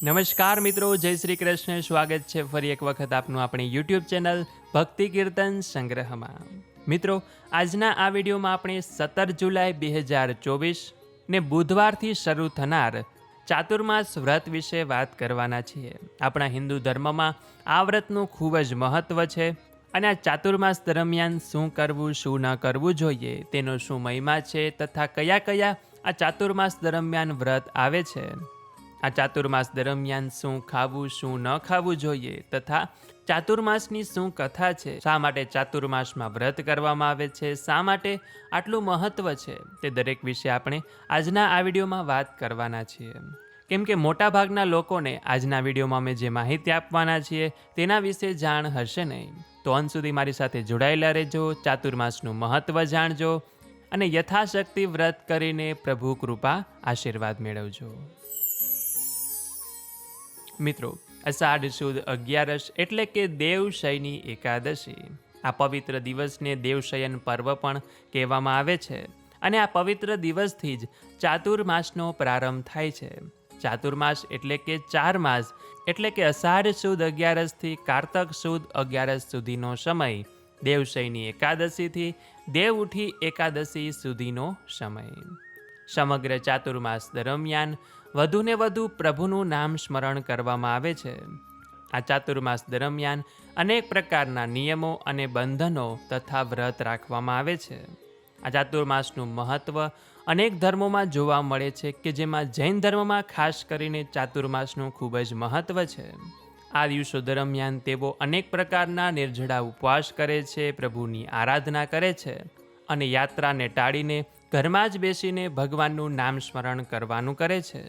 નમસ્કાર મિત્રો, જય શ્રી કૃષ્ણ. સ્વાગત છે ફરી એક વખત આપનું આપણી યુટ્યુબ ચેનલ ભક્તિ કીર્તન સંગ્રહમાં. મિત્રો, આજના આ વિડીયોમાં આપણે સત્તર જુલાઈ બે હજાર ચોવીસ ને બુધવારથી શરૂ થનાર ચાતુર્માસ વ્રત વિશે વાત કરવાના છીએ. આપણા હિન્દુ ધર્મમાં આ વ્રતનું ખૂબ જ મહત્ત્વ છે અને આ ચાતુર્માસ દરમિયાન શું કરવું, શું ન કરવું જોઈએ, તેનો શું મહિમા છે તથા કયા કયા આ ચાતુર્માસ દરમિયાન વ્રત આવે છે. આ ચાતુર્માસ દરમિયાન શું ખાવું, શું ન ખાવું જોઈએ તથા ચાતુર્માસની શું કથા છે? શા માટે ચાતુર્માસમાં વ્રત કરવામાં આવે છે? શા માટે આટલું મહત્વ છે? તે દરેક વિશે આપણે આજના આ વિડીયોમાં વાત કરવાના છીએ. કેમ કે મોટાભાગના લોકોને આજના વિડીયોમાં અમે જે માહિતી આપવાના છીએ તેના વિશે જાણ હશે નહીં. તો અંત સુધી મારી સાથે જોડાયેલા રહેજો, ચાતુર્માસનું મહત્વ જાણજો અને યથાશક્તિ વ્રત કરીને પ્રભુ કૃપા આશીર્વાદ મેળવજો. મિત્રો, અષાઢ સુદ અગિયારસ એટલે કે દેવશયની એકાદશી. આ પવિત્ર દિવસને દેવશયન પર્વ પણ કહેવામાં આવે છે અને આ પવિત્ર દિવસથી જ ચાતુર્માસનો પ્રારંભ થાય છે. ચાતુર્માસ એટલે કે ચાર માસ, એટલે કે અષાઢ સુદ અગિયારસથી કારતક સુદ અગિયારસ સુધીનો સમય. દેવશયની એકાદશીથી દેવ ઉઠી એકાદશી સુધીનો સમય. સમગ્ર ચાતુર્માસ દરમિયાન વધુને વધુ પ્રભુનું નામ સ્મરણ કરવામાં આવે છે. આ ચાતુર્માસ દરમિયાન અનેક પ્રકારના નિયમો અને બંધનો તથા વ્રત રાખવામાં આવે છે. આ ચાતુર્માસનું મહત્ત્વ અનેક ધર્મોમાં જોવા મળે છે કે જેમાં જૈન ધર્મમાં ખાસ કરીને ચાતુર્માસનું ખૂબ જ મહત્ત્વ છે. આ દિવસો દરમિયાન તેઓ અનેક પ્રકારના નિર્જળા ઉપવાસ કરે છે, પ્રભુની આરાધના કરે છે અને યાત્રાને ટાળીને ઘરમાં જ બેસીને ભગવાનનું નામ સ્મરણ કરવાનું કરે છે.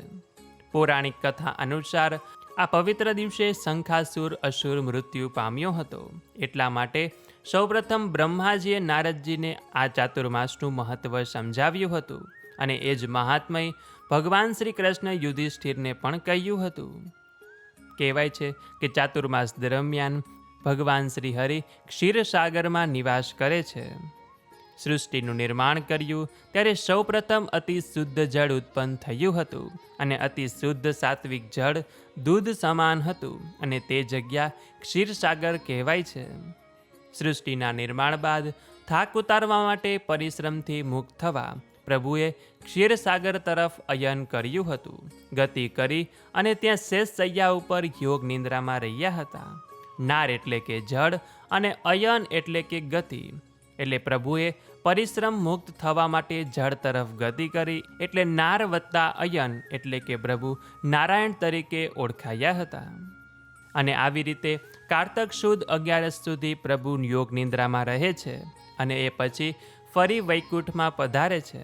પૌરાણિક કથા અનુસાર આ પવિત્ર દિવસે શંખાસુર અસુર મૃત્યુ પામ્યો હતો. એટલા માટે સૌપ્રથમ બ્રહ્માજીએ નારદજીને આ ચાતુર્માસનું મહત્વ સમજાવ્યું હતું અને એ જ મહાત્મય ભગવાન શ્રી કૃષ્ણ યુધિષ્ઠિરને પણ કહ્યું હતું. કહેવાય છે કે ચાતુર્માસ દરમિયાન ભગવાન શ્રી હરિ ક્ષીરસાગરમાં નિવાસ કરે છે. સૃષ્ટિનું નિર્માણ કર્યું, ત્યારે સૌપ્રથમ અતિ શુદ્ધ જળ ઉત્પન્ન થયું હતું અને અતિ શુદ્ધ સાત્વિક જળ દૂધ સમાન હતું અને તે જગ્યા ક્ષીરસાગર કહેવાય છે. સૃષ્ટિના નિર્માણ બાદ થાક ઉતારવા માટે પરિશ્રમથી મુક્ત થવા પ્રભુએ ક્ષીરસાગર તરફ અયન કર્યું હતું. ગતિ કરી અને ત્યાં શેષ સૈયા ઉપર યોગ નિંદ્રામાં રહ્યા હતા. નાર એટલે કે જળ અને અયન એટલે કે ગતિ. એટલે પ્રભુએ પરિશ્રમ મુક્ત થવા માટે જળ તરફ ગતિ કરી એટલે નાર વત્તા અયન એટલે કે પ્રભુ નારાયણ તરીકે ઓળખાયા હતા. અને આવી રીતે કારતક સુદ અગિયારસ સુધી પ્રભુ યોગ નિંદ્રામાં રહે છે અને એ પછી ફરી વૈકુંઠમાં પધારે છે.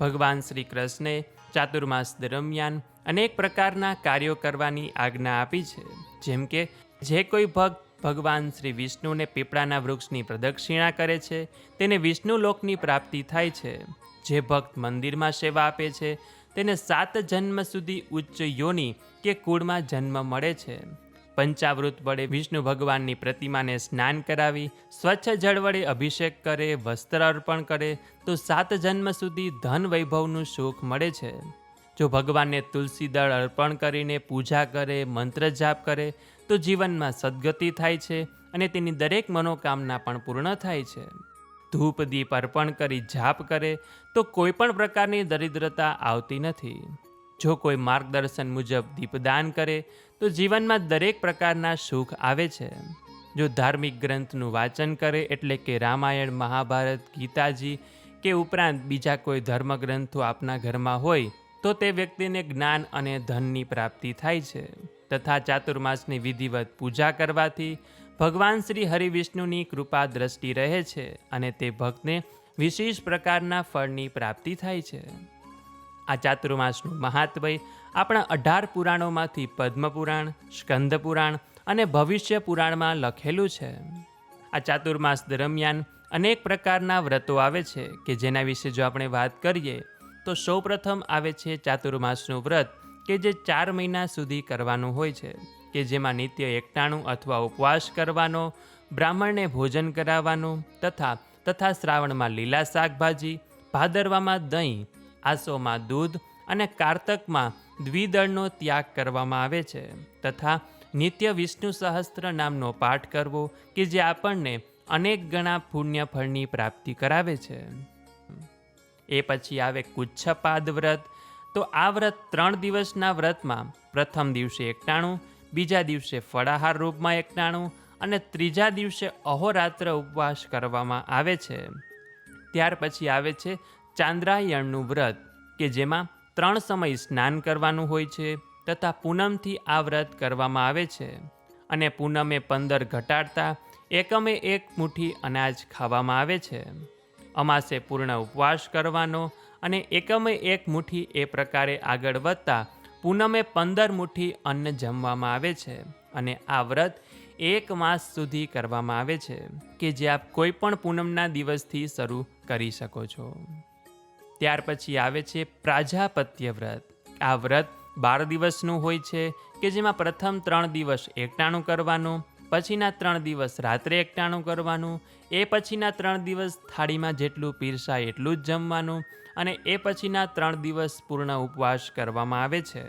ભગવાન શ્રી કૃષ્ણે ચાતુર્માસ દરમિયાન અનેક પ્રકારના કાર્યો કરવાની આજ્ઞા આપી છે. જેમ કે, જે કોઈ ભક્ત ભગવાન શ્રી વિષ્ણુને પીપળાના વૃક્ષની પ્રદક્ષિણા કરે છે, તેને વિષ્ણુ લોકની પ્રાપ્તિ થાય છે. જે ભક્ત મંદિરમાં સેવા આપે છે, તેને સાત જન્મ સુધી ઉચ્ચ યોની કે કુળમાં જન્મ મળે છે. પંચાવૃત વડે વિષ્ણુ ભગવાનની પ્રતિમાને સ્નાન કરાવી, સ્વચ્છ જળ વડે અભિષેક કરે, વસ્ત્ર અર્પણ કરે, તો સાત જન્મ સુધી ધન વૈભવનું સુખ મળે છે. જો ભગવાનને તુલસી દળ અર્પણ કરીને પૂજા કરે, મંત્ર જાપ કરે, તો જીવનમાં સદગતિ થાય છે અને તેની દરેક મનોકામના પણ પૂર્ણ થાય છે. ધૂપ, દીપ અર્પણ કરી જાપ કરે, તો કોઈ પણ પ્રકારની દરિદ્રતા આવતી નથી. જો કોઈ માર્ગદર્શન મુજબ દીપદાન કરે, તો જીવનમાં દરેક પ્રકારના સુખ આવે છે. જો ધાર્મિક ગ્રંથનું વાંચન કરે એટલે કે રામાયણ, મહાભારત, ગીતાજી કે ઉપરાંત બીજા કોઈ ધર્મગ્રંથો આપના ઘરમાં હોય તો તે વ્યક્તિને જ્ઞાન અને ધનની પ્રાપ્તિ થાય છે. તથા ચાતુર્માસની વિધિવત પૂજા કરવાથી ભગવાન શ્રી હરિવિષ્ણુની કૃપા દ્રષ્ટિ રહે છે અને તે ભક્તને વિશેષ પ્રકારના ફળની પ્રાપ્તિ થાય છે. આ ચાતુર્માસનું મહાત્મય આપણા અઢાર પુરાણોમાંથી પદ્મપુરાણ સ્કંદ પુરાણ અને ભવિષ્ય પુરાણમાં લખેલું છે. આ ચાતુર્માસ દરમિયાન અનેક પ્રકારના વ્રતો આવે છે કે જેના વિશે જો આપણે વાત કરીએ તો સૌપ્રથમ આવે છે ચાતુર્માસનું વ્રત, કે જે ચાર મહિના સુધી કરવાનું હોય છે, કે જેમાં નિત્ય એકટાણું અથવા ઉપવાસ કરવાનો, બ્રાહ્મણને ભોજન કરાવવાનું, તથા તથા શ્રાવણમાં લીલા શાકભાજી, ભાદરવામાં દહીં, આસોમાં દૂધ અને કારતકમાં દ્વિદળનો ત્યાગ કરવામાં આવે છે, તથા નિત્ય વિષ્ણુ સહસ્ત્ર નામનો પાઠ કરવો, કે જે આપણને અનેક ગણા પુણ્ય ફળની પ્રાપ્તિ કરાવે છે. એ પછી આવે કુચ્છપાદ વ્રત. તો આ વ્રત ત્રણ દિવસના વ્રતમાં પ્રથમ દિવસે એકટાણું, બીજા દિવસે ફળાહાર રૂપમાં એકટાણું અને ત્રીજા દિવસે અહોરાત્ર ઉપવાસ કરવામાં આવે છે. ત્યાર પછી આવે છે ચાંદ્રાયણનું વ્રત, કે જેમાં ત્રણ સમય સ્નાન કરવાનું હોય છે તથા પૂનમથી આ વ્રત કરવામાં આવે છે. અને પૂનમે પંદર ઘટાડતા એકમે એક મુઠ્ઠી અનાજ ખાવામાં આવે છે. અમાસે પૂર્ણ ઉપવાસ કરવાનો અને એકમે એક મુઠ્ઠી એ પ્રકારે આગળ વધતા પૂનમે પંદર મુઠ્ઠી અન્ન જમવામાં આવે છે અને આ વ્રત એક માસ સુધી કરવામાં આવે છે કે જે આપ કોઈ પણ પૂનમના દિવસથી શરૂ કરી શકો છો. ત્યાર પછી આવે છે પ્રાજાપત્ય વ્રત. આ વ્રત બાર દિવસનું હોય છે કે જેમાં પ્રથમ ત્રણ દિવસ એકટાણું કરવાનું પછીના ત્રણ દિવસ રાત્રે એકટાણું કરવાનું, એ પછીના ત્રણ દિવસ થાળીમાં જેટલું પીરસાય એટલું જ જમવાનું અને એ પછીના ત્રણ દિવસ પૂર્ણ ઉપવાસ કરવામાં આવે છે.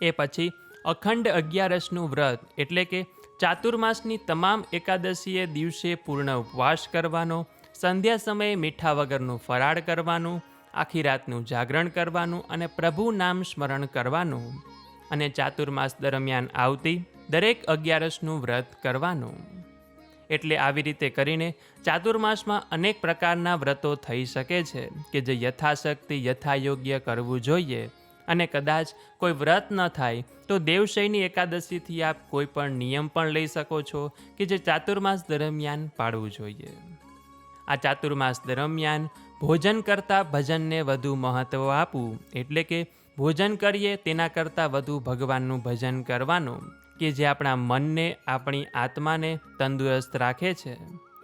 એ પછી અખંડ અગિયારસનું વ્રત એટલે કે ચાતુર્માસની તમામ એકાદશીએ દિવસે પૂર્ણ ઉપવાસ કરવાનો, સંધ્યા સમયે મીઠા વગરનું ફરાળ કરવાનું, આખી રાતનું જાગરણ કરવાનું અને પ્રભુ નામ સ્મરણ કરવાનું. અને ચાતુર્માસ દરમિયાન આવતી દરેક અગિયારસનું વ્રત કરવાનું. એટલે આવી રીતે કરીને ચાતુર્માસમાં અનેક પ્રકારના વ્રતો થઈ શકે છે કે જે યથાશક્તિ, યથાયોગ્ય કરવું જોઈએ. અને કદાચ કોઈ વ્રત ન થાય, તો દેવશયની એકાદશીથી આપ કોઈ પણ નિયમ પણ લઈ શકો છો કે જે ચાતુર્માસ દરમિયાન પાળવું જોઈએ. આ ચાતુર્માસ દરમિયાન ભોજન કરતાં ભજનને વધુ મહત્ત્વ આપવું, એટલે કે ભોજન કરીએ તેના કરતાં વધુ ભગવાનનું ભજન કરવાનું. કે જે આપણા મનને, આપણી આત્માને તંદુરસ્ત રાખે છે.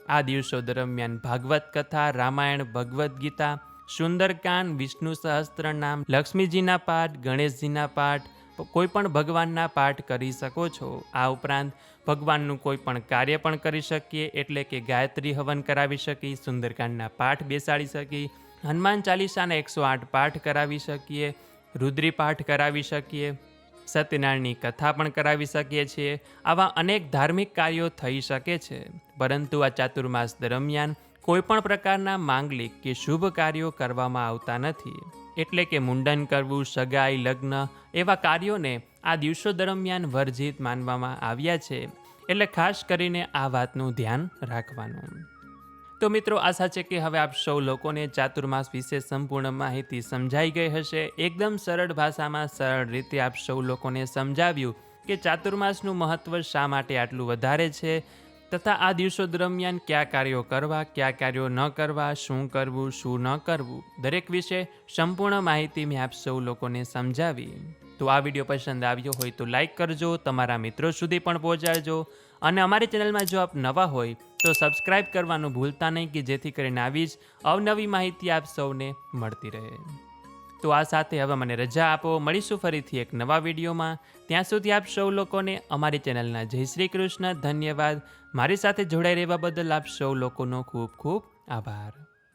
આ દિવસો દરમિયાન ભાગવત કથા, રામાયણ, ભગવદ્ ગીતા, સુંદરકાંડ, વિષ્ણુ સહસ્ત્ર નામ લક્ષ્મીજીના પાઠ, ગણેશજીના પાઠ, કોઈ પણ ભગવાનના પાઠ કરી શકો છો. આ ઉપરાંત ભગવાનનું કોઈ પણ કાર્ય પણ કરી શકીએ, એટલે કે ગાયત્રી હવન કરાવી શકી સુંદરકાંડના પાઠ બેસાડી શકી હનુમાન ચાલીસાના એકસો આઠ પાઠ કરાવી શકીએ, રુદ્રી પાઠ કરાવી શકીએ સત્યનારાયણની કથા પણ કરાવી શકીએ છીએ, આવા અનેક ધાર્મિક કાર્યો થઈ શકે છે. પરંતુ આ ચાતુર્માસ દરમિયાન કોઈપણ પ્રકારના માંગલિક કે શુભ કાર્યો કરવામાં આવતા નથી. એટલે કે મુંડન કરવું, સગાઈ, લગ્ન એવા કાર્યોને આ દિવસો દરમિયાન વર્જિત માનવામાં આવ્યા છે. એટલે ખાસ કરીને આ વાતનું ધ્યાન રાખવાનું. તો મિત્રો, આશા છે કે હવે આપ સૌ લોકોને ચાતુર્માસ વિશે સંપૂર્ણ માહિતી સમજાઈ ગઈ હશે. એકદમ સરળ ભાષામાં સરળ રીતે આપ સૌ લોકોને સમજાવ્યું કે ચાતુર્માસનું મહત્ત્વ શા માટે આટલું વધારે છે તથા આ દિવસો દરમિયાન કયા કાર્યો કરવા, કયા કાર્યો ન કરવા, શું કરવું, શું ન કરવું, દરેક વિશે સંપૂર્ણ માહિતી મેં આપ સૌ લોકોને સમજાવી. તો આ વીડિયો પસંદ આવ્યો હોય તો લાઈક કરજો, તમારા મિત્રો સુધી પણ પહોંચાડજો અને અમારી ચેનલમાં જો આપ નવા હોય તો સબસ્ક્રાઈબ કરવાનું ભૂલતા નહીં કે જેથી કરીને આવી જ અવનવી માહિતી આપ સૌને મળતી રહે. તો આ સાથે હવે મને રજા આપો. મળીશું ફરીથી એક નવા વિડીયોમાં. ત્યાં સુધી આપ સૌ લોકોને અમારી ચેનલના જય શ્રી કૃષ્ણ. ધન્યવાદ. મારી સાથે જોડાઈ રહેવા બદલ આપ સૌ લોકોનો ખૂબ ખૂબ આભાર.